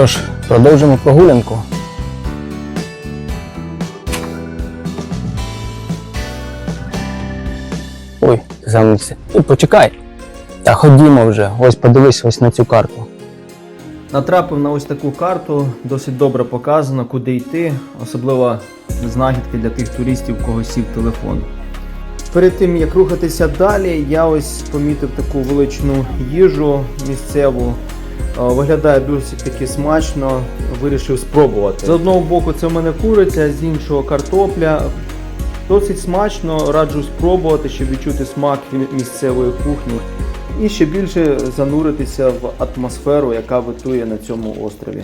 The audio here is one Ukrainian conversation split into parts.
що ж, продовжимо прогулянку. Ой, замився. Ой, почекай. Та ходімо вже, ось подивись ось на цю карту. Натрапив на ось таку карту, досить добре показано, куди йти, особливо знахідки для тих туристів, кого сів телефон. Перед тим як рухатися далі, я ось помітив таку величну їжу місцеву. Е, Виглядає досить таки смачно, вирішив спробувати. З одного боку це в мене куриця, з іншого картопля. Досить смачно, раджу спробувати, щоб відчути смак місцевої кухні. І ще більше зануритися в атмосферу, яка витує на цьому острові.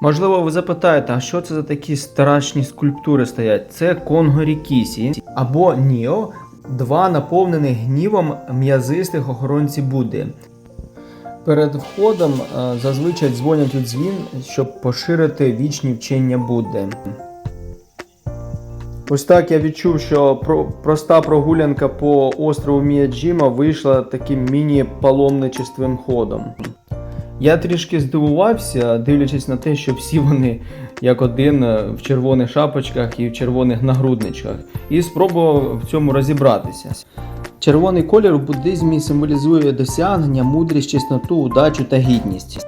Можливо, ви запитаєте, а що це за такі страшні скульптури стоять? Це Конго Рікісі або Ніо, два наповнених гнівом м'язистих охоронці Будди. Перед входом е, зазвичай дзвонять у дзвін, щоб поширити вічні вчення Будди. Ось так я відчув, що про, проста прогулянка по острову Міяджіма вийшла таким міні-паломничествим ходом. Я трішки здивувався, дивлячись на те, що всі вони як один е, в червоних шапочках і в червоних нагрудничках, і спробував в цьому розібратися. Червоний колір у буддизмі символізує досягнення, мудрість, чесноту, удачу та гідність.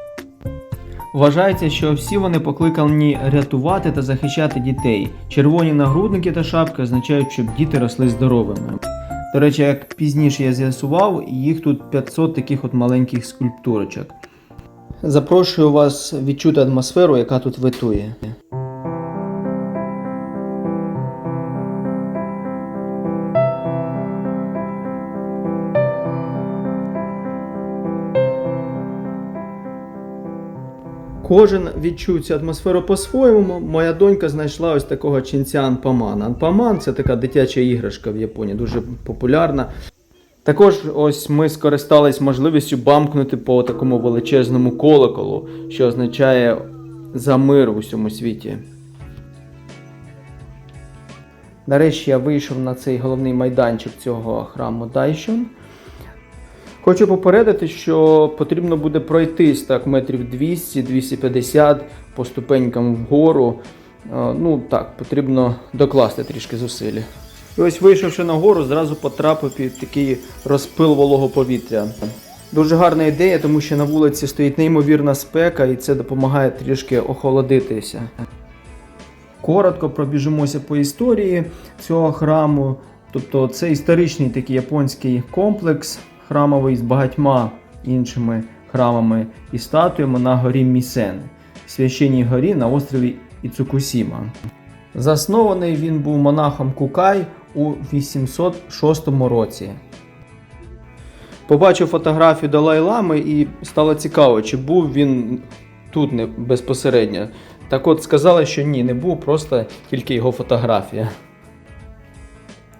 Вважається, що всі вони покликані рятувати та захищати дітей. Червоні нагрудники та шапки означають, щоб діти росли здоровими. До речі, як пізніше я з'ясував, їх тут 500 таких от маленьких скульптурочок. Запрошую вас відчути атмосферу, яка тут витує. Кожен відчув цю атмосферу по-своєму. Моя донька знайшла ось такого ченця Анпамана. Анпаман це така дитяча іграшка в Японії, дуже популярна. Також ось ми скористались можливістю бамкнути по такому величезному колоколу, що означає за мир в усьому світі. Нарешті я вийшов на цей головний майданчик цього храму Дайшон. Хочу попередити, що потрібно буде пройтись так метрів 200-250 по ступенькам вгору. Е, Ну так, потрібно докласти трішки зусиль. І ось вийшовши на гору, зразу потрапив під такий розпил волого повітря. Дуже гарна ідея, тому що на вулиці стоїть неймовірна спека, і це допомагає трішки охолодитися. Коротко пробіжимося по історії цього храму. Тобто це історичний такий японський комплекс храмовий з багатьма іншими храмами і статуями на горі Місен, священній горі на острові Іцукусіма. Заснований він був монахом Кукай у 806 році. Побачив фотографію Далай-Лами і стало цікаво, чи був він тут не безпосередньо. Так от сказали, що ні, не був, просто тільки його фотографія.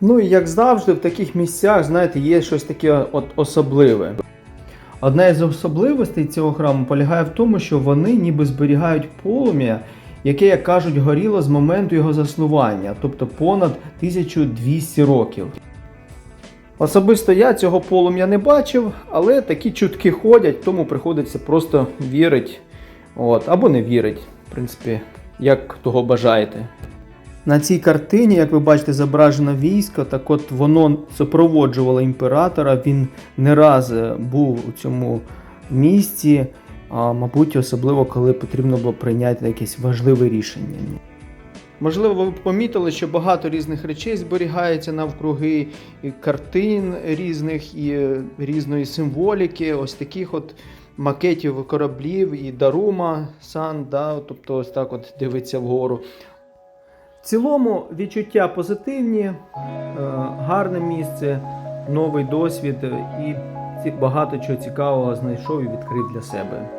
Ну і як завжди, в таких місцях, знаєте, є щось таке от особливе. Одна із особливостей цього храму полягає в тому, що вони ніби зберігають полум'я, яке, як кажуть, горіло з моменту його заснування, тобто понад 1200 років. Особисто я цього полум'я не бачив, але такі чутки ходять, тому приходиться просто вірити. Або не вірить, в принципі, як того бажаєте. На цій картині, як ви бачите, зображено військо, так от воно супроводжувало імператора. Він не раз е, був у цьому місці, а, мабуть, особливо коли потрібно було прийняти якесь важливе рішення. Можливо, ви помітили, що багато різних речей зберігається навкруги, і картин різних, і е, різної символіки, ось таких от макетів кораблів і Дарума Сан, да, тобто ось так от дивиться вгору. В цілому відчуття позитивні, е, гарне місце, новий досвід е, і багато чого цікавого знайшов і відкрив для себе.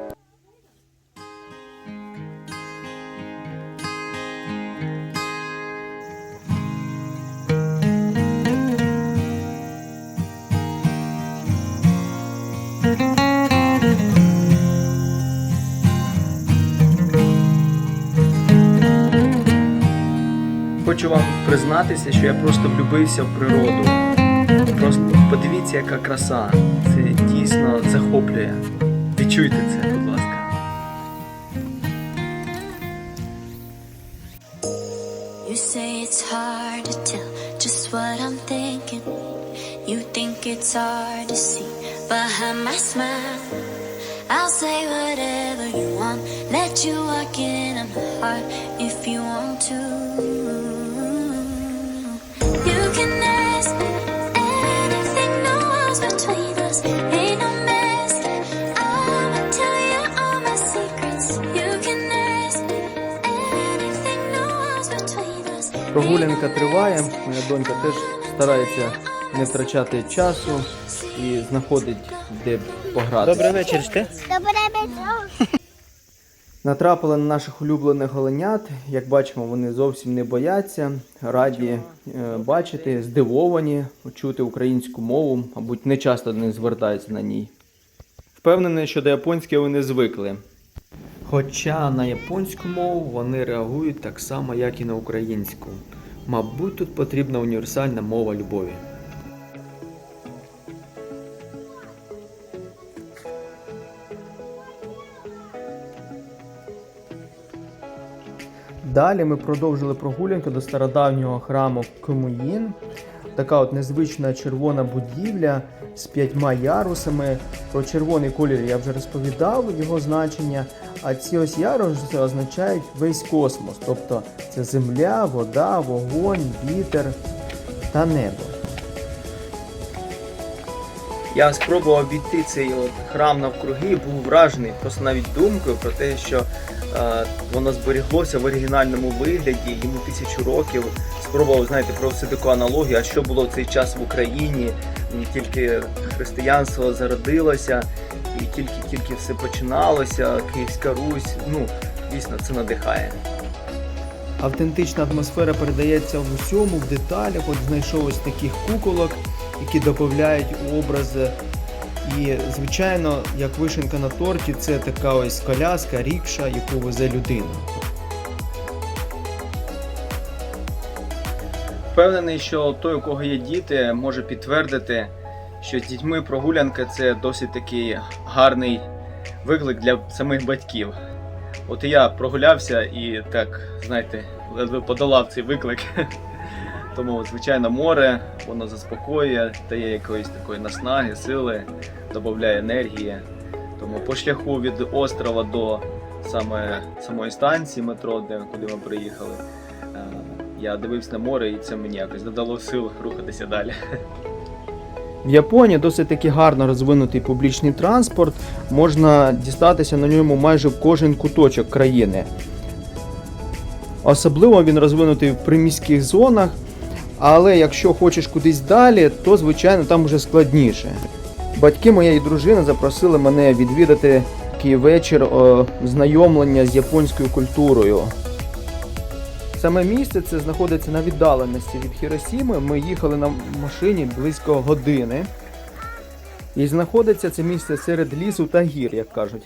Хочу вам признатися, що я просто влюбився в природу. Просто подивіться, яка краса. Це дійсно захоплює. Відчуйте це, будь ласка. You say it's hard to tell just what I'm thinking. You think it's hard to see. Behind my smile. I'll say whatever you want, let you walk in my heart if you want to. You can ask me anything, no walls between us, ain't no mess. I'ma tell you all my secrets. You can ask me anything, no walls between us. Прогулянка триває, моя донька теж старається не втрачати часу і знаходить де пограти. Добрий вечір, ти? Натрапили на наших улюблених оленят. Як бачимо, вони зовсім не бояться, раді е, бачити, здивовані, чути українську мову, мабуть, не часто не звертаються на ній. Впевнений, що до японської вони звикли. Хоча на японську мову вони реагують так само, як і на українську. Мабуть, тут потрібна універсальна мова любові. Далі ми продовжили прогулянку до стародавнього храму Кумуїн. Така от незвична червона будівля з п'ятьма ярусами. Про червоний колір я вже розповідав, його значення. А ці ось яруси означають весь космос. Тобто це земля, вода, вогонь, вітер та небо. Я спробував обійти цей от храм навкруги, був вражений просто навіть думкою про те, що воно зберіглося в оригінальному вигляді, йому тисячу років. Спробував, знаєте, провести таку аналогію, а що було в цей час в Україні, тільки християнство зародилося, і тільки-тільки все починалося, Київська Русь. Ну, дійсно, це надихає. Автентична атмосфера передається в усьому, в деталях. От знайшов ось таких куколок, які додають образи. І, звичайно, як вишенка на торті, це така ось коляска, рікша, яку везе людина. Впевнений, що той, у кого є діти, може підтвердити, що з дітьми прогулянка це досить такий гарний виклик для самих батьків. От і я прогулявся і так, знаєте, ледве подолав цей виклик. Тому, звичайно, море, воно заспокоює, дає якоїсь такої наснаги, сили, додає енергії. Тому по шляху від острова до саме самої станції метро, де куди ми приїхали, е, я дивився на море, і це мені якось додало сил рухатися далі. В Японії досить таки гарно розвинутий публічний транспорт. Можна дістатися на ньому майже в кожен куточок країни. Особливо він розвинутий в приміських зонах, але якщо хочеш кудись далі, то звичайно там вже складніше. Батьки моєї дружини запросили мене відвідати такий вечір о, знайомлення з японською культурою. Саме місце це знаходиться на віддаленості від Хіросіми. Ми їхали на машині близько години. І знаходиться це місце серед лісу та гір, як кажуть.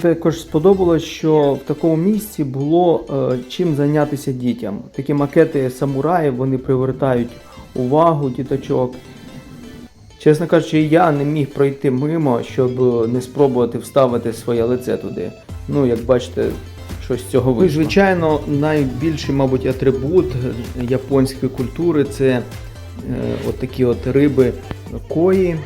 Також сподобалось, що в такому місці було е, чим зайнятися дітям. Такі макети самураїв вони привертають увагу діточок. Чесно кажучи, я не міг пройти мимо, щоб не спробувати вставити своє лице туди. Ну, як бачите, щось з цього вийшло. Ну, звичайно, найбільший, мабуть, атрибут японської культури це е, от такі от риби кої.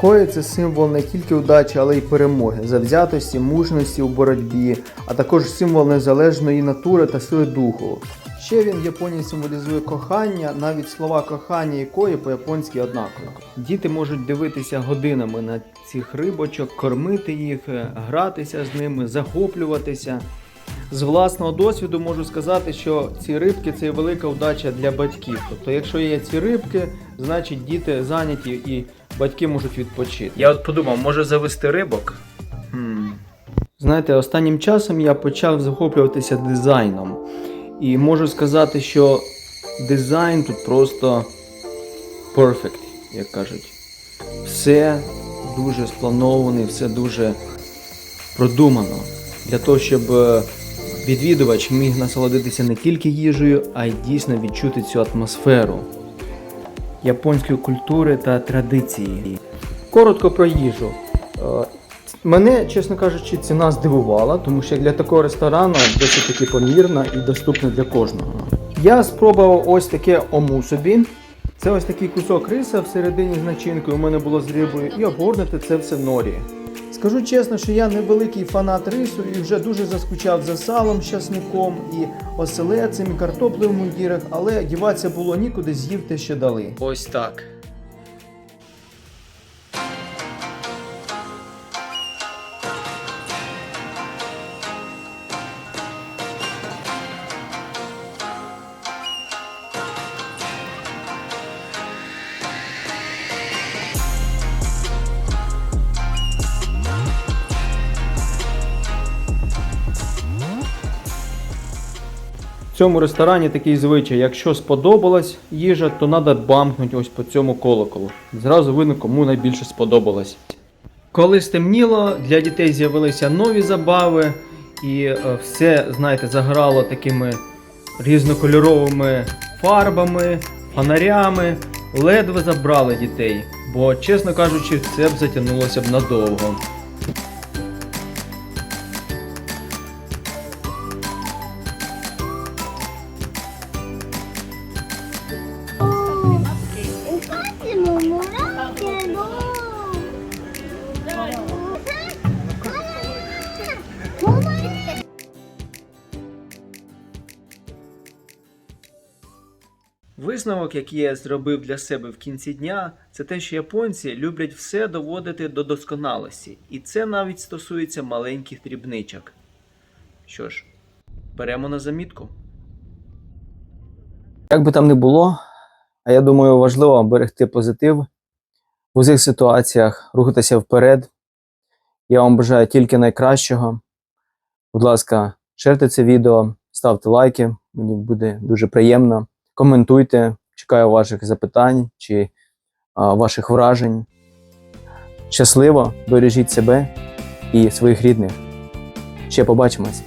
Кої це символ не тільки удачі, але й перемоги, завзятості, мужності у боротьбі, а також символ незалежної натури та сили духу. Ще він в Японії символізує кохання, навіть слова кохання і кої по-японськи однакові. Діти можуть дивитися годинами на цих рибочок, кормити їх, е, гратися з ними, захоплюватися. З власного досвіду можу сказати, що ці рибки це велика удача для батьків. Тобто, якщо є ці рибки, значить діти зайняті і батьки можуть відпочити. Я от подумав, може завести рибок? Хм. Знаєте, останнім часом я почав захоплюватися дизайном. І можу сказати, що дизайн тут просто perfect, як кажуть. Все дуже спланований, все дуже продумано. Для того, щоб е, відвідувач міг насолодитися не тільки їжею, а й дійсно відчути цю атмосферу японської культури та традиції. Коротко про їжу. Е, Мене, чесно кажучи, ціна здивувала, тому що для такого ресторану досить таки помірна і доступна для кожного. Я спробував ось таке омусобі. Це ось такий кусок риса всередині з начинкою у мене було з рибою, і обгорнути це все норі. Скажу чесно, що я невеликий фанат рису і вже дуже заскучав за салом, щасником і оселецем, і картоплею в мундірах, але діватися було нікуди, з'їв те, що дали. Ось так. В цьому ресторані такий звичай, якщо сподобалась їжа, то треба бамкнути ось по цьому колоколу. Зразу видно, кому найбільше сподобалось. Коли стемніло, для дітей з'явилися нові забави, і е, все, знаєте, заграло такими різнокольоровими фарбами, фонарями. Ледве забрали дітей, бо, чесно кажучи, це б затягнулося б надовго. Висновок, який я зробив для себе в кінці дня, це те, що японці люблять все доводити до досконалості, і це навіть стосується маленьких дрібничок. Що ж, беремо на замітку. Як би там не було, а я думаю, важливо берегти позитив в усіх ситуаціях, рухатися вперед. Я вам бажаю тільки найкращого. Будь ласка, шерте це відео, ставте лайки, мені буде дуже приємно. Коментуйте, чекаю ваших запитань чи а, ваших вражень. Щасливо, бережіть себе і своїх рідних. Ще побачимось!